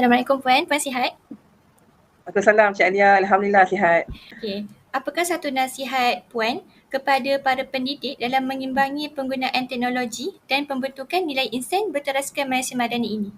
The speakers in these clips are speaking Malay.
Assalamualaikum Puan, Puan sihat? Waalaikumsalam Cik Alia, Alhamdulillah sihat. Okey, apakah satu nasihat Puan kepada para pendidik dalam mengimbangi penggunaan teknologi dan pembentukan nilai insan berteraskan Malaysia Madani ini?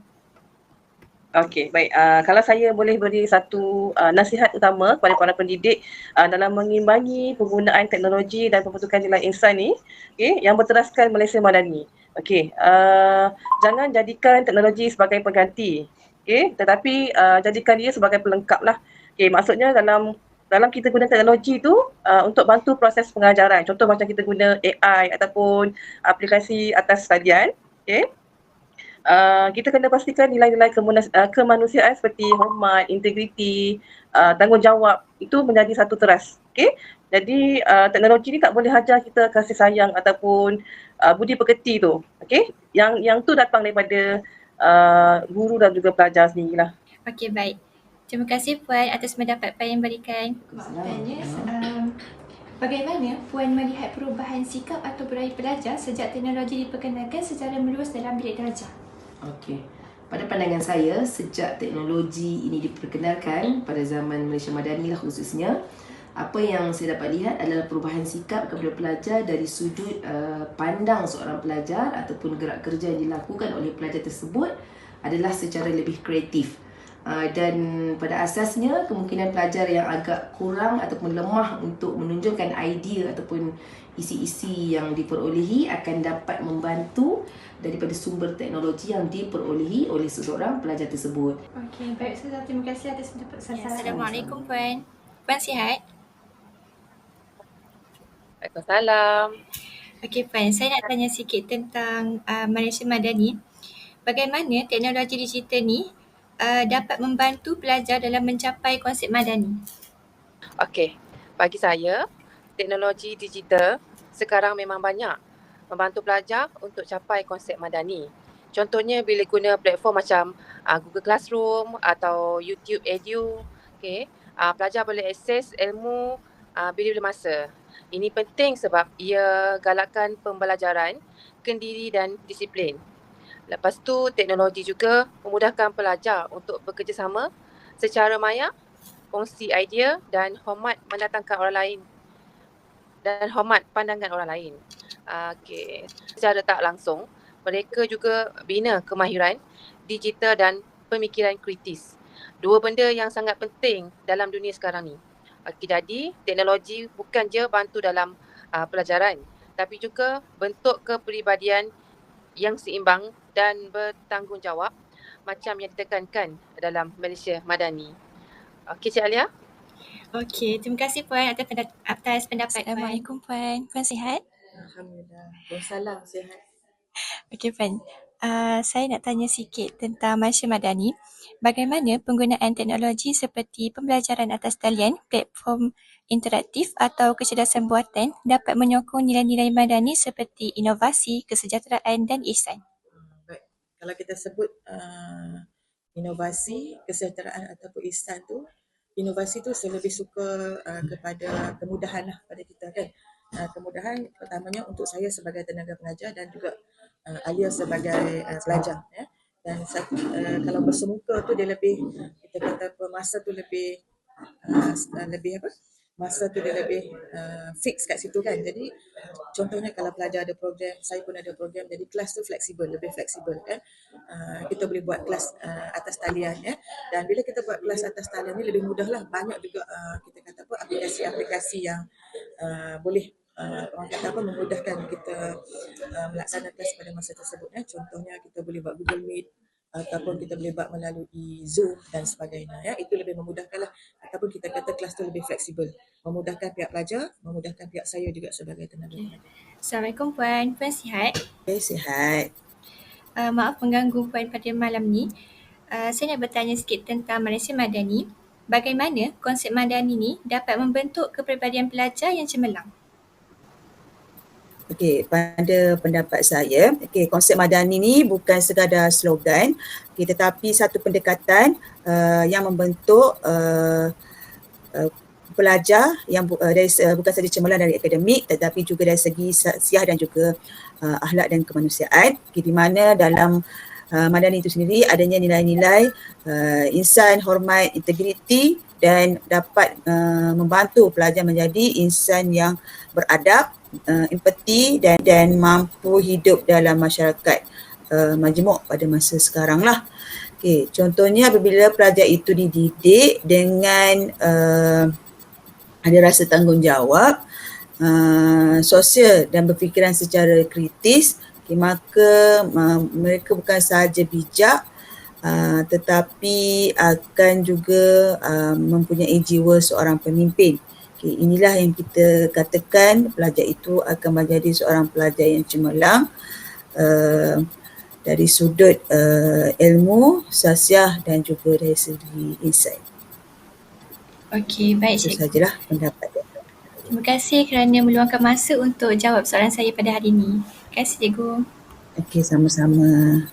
Okey, baik. Uh, kalau saya boleh beri satu uh, nasihat utama kepada para pendidik uh, dalam mengimbangi penggunaan teknologi dan pembentukan nilai insan ni, okay, yang berteraskan Malaysia Madani. Okey, uh, jangan jadikan teknologi sebagai pengganti. Okey, tetapi uh, jadikan dia sebagai pelengkap lah. Okey, maksudnya dalam dalam kita guna teknologi tu uh, untuk bantu proses pengajaran. Contoh macam kita guna AI ataupun aplikasi atas talian. Okey, uh, kita kena pastikan nilai-nilai uh, kemanusiaan seperti hormat, integriti, uh, tanggungjawab itu menjadi satu teras. Okay? Jadi uh, teknologi ni tak boleh hajar kita kasih sayang ataupun uh, budi pekerti tu. Okay? Yang yang tu datang daripada uh, guru dan juga pelajar sendiri lah. Okey baik. Terima kasih Puan atas pendapat Puan yang berikan. Um, bagaimana Puan melihat perubahan sikap atau budaya pelajar sejak teknologi diperkenalkan secara meluas dalam bilik darjah? Okey. Pada pandangan saya, sejak teknologi ini diperkenalkan pada zaman Malaysia Madani lah khususnya, apa yang saya dapat lihat adalah perubahan sikap kepada pelajar dari sudut uh, pandang seorang pelajar ataupun gerak kerja yang dilakukan oleh pelajar tersebut adalah secara lebih kreatif. Uh, dan pada asasnya kemungkinan pelajar yang agak kurang ataupun lemah untuk menunjukkan idea ataupun isi-isi yang diperolehi akan dapat membantu daripada sumber teknologi yang diperolehi oleh seseorang pelajar tersebut. Okey, baik Ustazah. Terima kasih atas pendapat saya. Ya, Assalamualaikum Puan. Puan sihat? Waalaikumsalam. Okey Puan, saya nak tanya sikit tentang uh, Malaysia Madani. Bagaimana teknologi digital ni uh, dapat membantu pelajar dalam mencapai konsep madani? Okey, bagi saya, teknologi digital sekarang memang banyak membantu pelajar untuk capai konsep madani. Contohnya bila guna platform macam uh, Google Classroom atau YouTube Edu, okay, uh, pelajar boleh akses ilmu uh, bila-bila masa. Ini penting sebab ia galakkan pembelajaran, kendiri dan disiplin. Lepas tu teknologi juga memudahkan pelajar untuk bekerjasama secara maya, kongsi idea dan hormat mendatangkan orang lain dan hormat pandangan orang lain. Okay. Secara tak langsung, mereka juga bina kemahiran digital dan pemikiran kritis. Dua benda yang sangat penting dalam dunia sekarang ni. Okay, jadi teknologi bukan je bantu dalam uh, pelajaran tapi juga bentuk kepribadian yang seimbang dan bertanggungjawab macam yang ditekankan dalam Malaysia Madani. Okey Cik Alia? Okey, terima kasih Puan atas, pendapat, atas pendapat Assalamualaikum Puan. Puan sihat? Alhamdulillah. Waalaikumsalam sihat. Okey Puan, uh, saya nak tanya sikit tentang Malaysia Madani. Bagaimana penggunaan teknologi seperti pembelajaran atas talian, platform interaktif atau kecerdasan buatan dapat menyokong nilai-nilai madani seperti inovasi, kesejahteraan dan ihsan? Hmm, baik. Kalau kita sebut uh, inovasi, kesejahteraan ataupun ihsan tu, inovasi tu saya lebih suka uh, kepada kemudahan lah pada kita kan. Uh, kemudahan pertamanya untuk saya sebagai tenaga pengajar dan juga uh, Alia sebagai uh, pelajar. Ya. Dan uh, kalau bersemuka tu dia lebih, kita kata masa tu lebih, uh, lebih apa, masa tu dia lebih uh, fix kat situ kan. Jadi contohnya kalau pelajar ada program, saya pun ada program, jadi kelas tu fleksibel, lebih fleksibel kan. Uh, kita boleh buat kelas uh, atas talian ya. Dan bila kita buat kelas atas talian ni lebih mudah lah. Banyak juga uh, kita kata apa aplikasi-aplikasi yang uh, boleh uh, orang kata apa memudahkan kita uh, melaksanakan pada masa tersebut. Ya. Contohnya kita boleh buat Google Meet, ataupun kita boleh buat melalui Zoom dan sebagainya. Ya itu lebih memudahkanlah ataupun kita kata kelas tu lebih fleksibel. Memudahkan pihak pelajar memudahkan pihak saya juga sebagai tenaga okay. Assalamualaikum puan. Puan sihat? Okay, sihat. Uh, maaf mengganggu puan pada malam ni. Uh, saya nak bertanya sikit tentang Malaysia Madani. Bagaimana konsep Madani ni dapat membentuk kepribadian pelajar yang cemerlang Okey, pada pendapat saya, okey, konsep madani ni bukan sekadar slogan, okey, tetapi satu pendekatan uh, yang membentuk uh, uh, pelajar yang bu- uh, dari uh, bukan sahaja cemerlang dari akademik tetapi juga dari segi siah dan juga uh, akhlak dan kemanusiaan. Okey, di mana dalam uh, Madani itu sendiri adanya nilai-nilai uh, insan, hormat, integriti dan dapat uh, membantu pelajar menjadi insan yang beradab, uh, empati dan dan mampu hidup dalam masyarakat uh, majmuk pada masa sekarang lah. Okay, contohnya apabila pelajar itu dididik dengan uh, ada rasa tanggungjawab, uh, sosial dan berfikiran secara kritis, okay, maka uh, mereka bukan sahaja bijak uh, tetapi akan juga uh, mempunyai jiwa seorang pemimpin. Okay, inilah yang kita katakan pelajar itu akan menjadi seorang pelajar yang cemerlang, uh, dari sudut uh, ilmu, sasiah dan juga dari segi insight. Okey, baik Itu sajalah pendapat saya. Terima kasih kerana meluangkan masa untuk jawab soalan saya pada hari ini. Terima kasih cikgu. Okey, sama-sama.